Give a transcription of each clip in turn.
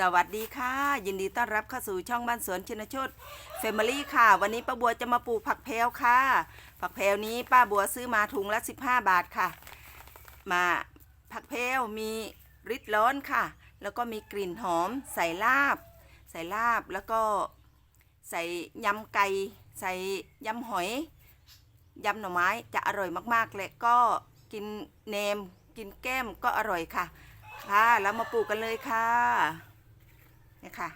สวัสดีค่ะ ยินดีต้อนรับเข้าสู่ช่องบ้านสวนชินชตเฟมิลี่ค่ะ วันนี้ป้าบัวจะมาปลูกผักแพรวค่ะ ผักแพรวนี้ป้าบัวซื้อมาถุงละ 15 บาทค่ะ มาผักแพรวมีฤทธิ์ร้อนค่ะ แล้วก็มีกลิ่นหอม ใส่ลาบ ใส่ลาบแล้วก็ใส่ยำไก่ใส่ยำหอยยำหน่อไม้จะอร่อยมากๆและก็กินเนม กินแก้มก็อร่อยค่ะ ค่ะ แล้วมาปลูกกันเลยค่ะ เนี่ยค่ะ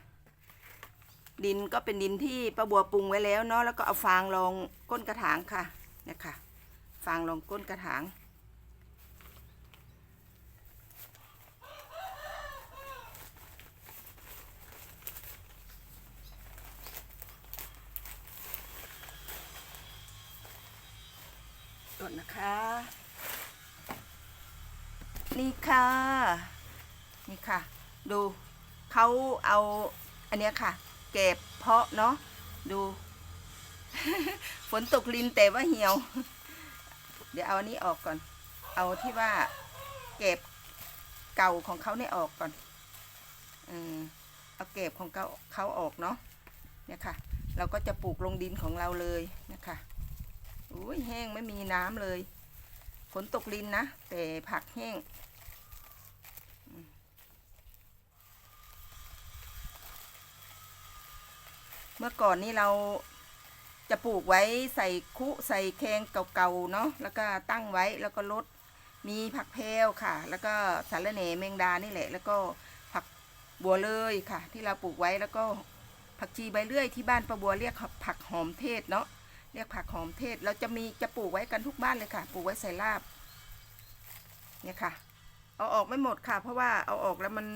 ดินก็เป็นดินที่ป้าบัวปรุงไว้แล้วเนาะแล้วก็เอาฟางรองก้นกระถางค่ะเนี่ยค่ะ ฟางรองก้นกระถางก่อนนะคะ นี่ค่ะ นี่ค่ะ ดู เขาเอาอันเนี้ยค่ะ เก็บเพาะเนาะดู ฝนตกลินแต่ว่าเหี่ยว เดี๋ยวเอาอันนี้ออกก่อน เอาที่ว่าเก็บเก่าของเขาเนี่ยออกก่อนเออเอาเก็บของเขาเขาออกเนาะเนี่ยค่ะ เราก็จะปลูกลงดินของเราเลยนะคะอุ้ยแห้งไม่มีน้ำเลยฝนตกลินนะแต่ผักแห้ง มื่อก่อนนี่เราจะปลูกไว้ใส่คุใส่แคงเก่าๆเนาะแล้วก็ตั้งไว้แล้วก็ลดมีผักเพลค่ะ แล้วก็สารเหน่แมงดานี่แหละ แล้วก็ผักบัวเลยค่ะ ที่เราปลูกไว้แล้วก็ผักชีใบเลื่อยที่บ้านประบัวเรียกผักหอมเทศเนาะเรียกผักหอมเทศเราจะมีจะปลูกไว้กันทุกบ้านเลยค่ะ ปลูกไว้ใส่ลาบเนี่ยค่ะ เอาออกไม่หมดค่ะ เพราะว่าเอาออกแล้วมัน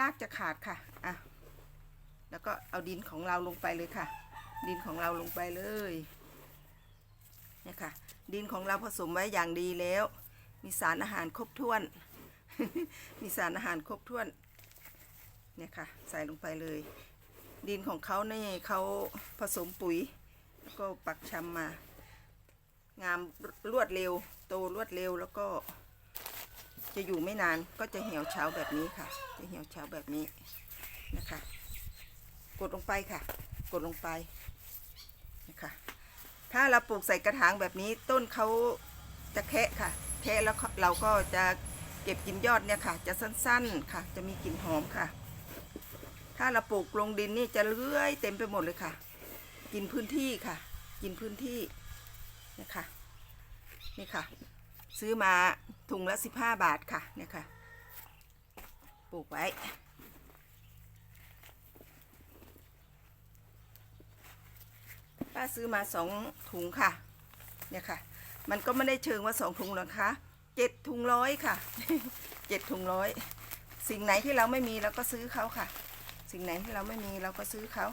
รากจะขาดค่ะอะ แล้วก็เอาดินของเราลงไปเลยค่ะ ดินของเราลงไปเลยเนี่ยค่ะ ดินของเราผสมไว้อย่างดีแล้ว มีสารอาหารครบถ้วน มีสารอาหารครบถ้วนเนี่ยค่ะ ใส่ลงไปเลย ดินของเขาเนี่ยเขาผสมปุ๋ย แล้วก็ปักชำมางามรวดเร็ว โตรวดเร็วแล้วก็ จะอยู่ไม่นานก็จะเหี่ยวเฉาแบบนี้ค่ะ จะเหี่ยวเฉาแบบนี้นะคะ กดลงไปค่ะ กดลงไปนะคะถ้าเราปลูกใส่กระถางแบบนี้ต้นเขาจะแคะค่ะ แคะแล้วเราก็จะเก็บกินยอดเนี่ยค่ะ จะสั้นๆค่ะ จะมีกลิ่นหอมค่ะ ถ้าเราปลูกลงดินนี่จะเลื้อยเต็มไปหมดเลยค่ะ กินพื้นที่ค่ะ กินพื้นที่นี่ค่ะนี่ค่ะ ซื้อมาถุงละสิบห้าบาทค่ะเนี่ยค่ะ ปลูกไว้ ป้าซื้อมาสองถุงค่ะ เนี่ยค่ะ มันก็ไม่ได้เชิงว่าสองถุงหรอกคะเจ็ดถุงร้อยค่ะเจ็ดถุงร้อยสิ่งไหนที่เราไม่มีเราก็ซื้อเขาค่ะ สิ่งไหนที่เราไม่มีเราก็ซื้อเขา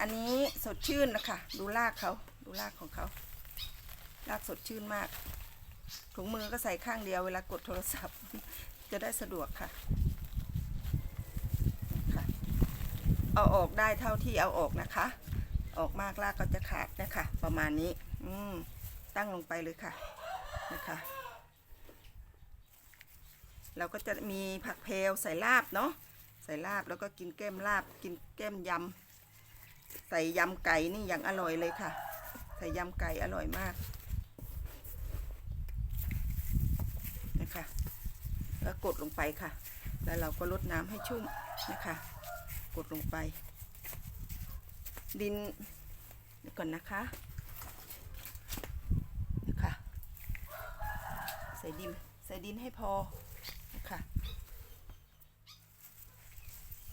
อันนี้สดชื่นนะคะดูรากเขาดูรากของเขารากสดชื่นมาก ถุงมือก็ใส่ข้างเดียวเวลากดโทรศัพท์ จะได้สะดวกค่ะค่ะเอาออกได้เท่าที่เอาออกนะคะ ออกมากรากก็จะขาดนะคะประมาณนี้ อืมตั้งลงไปเลยค่ะนะคะ เราก็จะมีผักเพลใส่ลาบเนาะใส่ลาบแล้วก็กินแก้มลาบ กินแก้มยำ ใส่ยำไก่นี่อย่างอร่อยเลยค่ะ ใส่ยำไก่อร่อยมากนะคะแล้วกดลงไปค่ะ แล้วเราก็ลดน้ำให้ชุ่มนะคะ กดลงไป ดินดก่อนนะคะนะคะ ใส่ดินใส่ดินให้พอนะคะ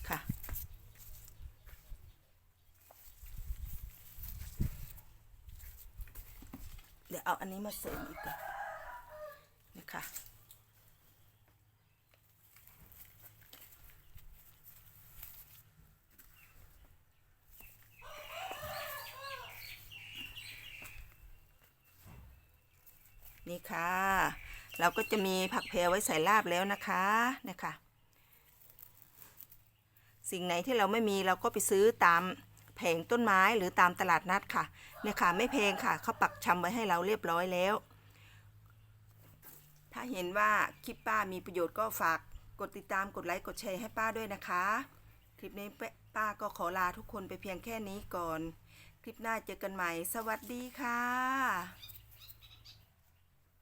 ค่ะเดี๋ยวเอาอันนี้มาเสริมอีกก่อนนะคะ ค่ะ เราก็จะมีผักแพรไว้ใส่ลาบแล้วนะคะเนี่ยค่ะ สิ่งไหนที่เราไม่มีเราก็ไปซื้อตามแผงต้นไม้หรือตามตลาดนัดค่ะเนี่ยค่ะไม่แพงค่ะเขาปักชำไว้ให้เราเรียบร้อยแล้ว ถ้าเห็นว่าคลิปป้ามีประโยชน์ก็ฝากกดติดตามกดไลค์กดแชร์ให้ป้าด้วยนะคะ คลิปนี้ป้าก็ขอลาทุกคนไปเพียงแค่นี้ก่อน คลิปหน้าเจอกันใหม่ สวัสดีค่ะ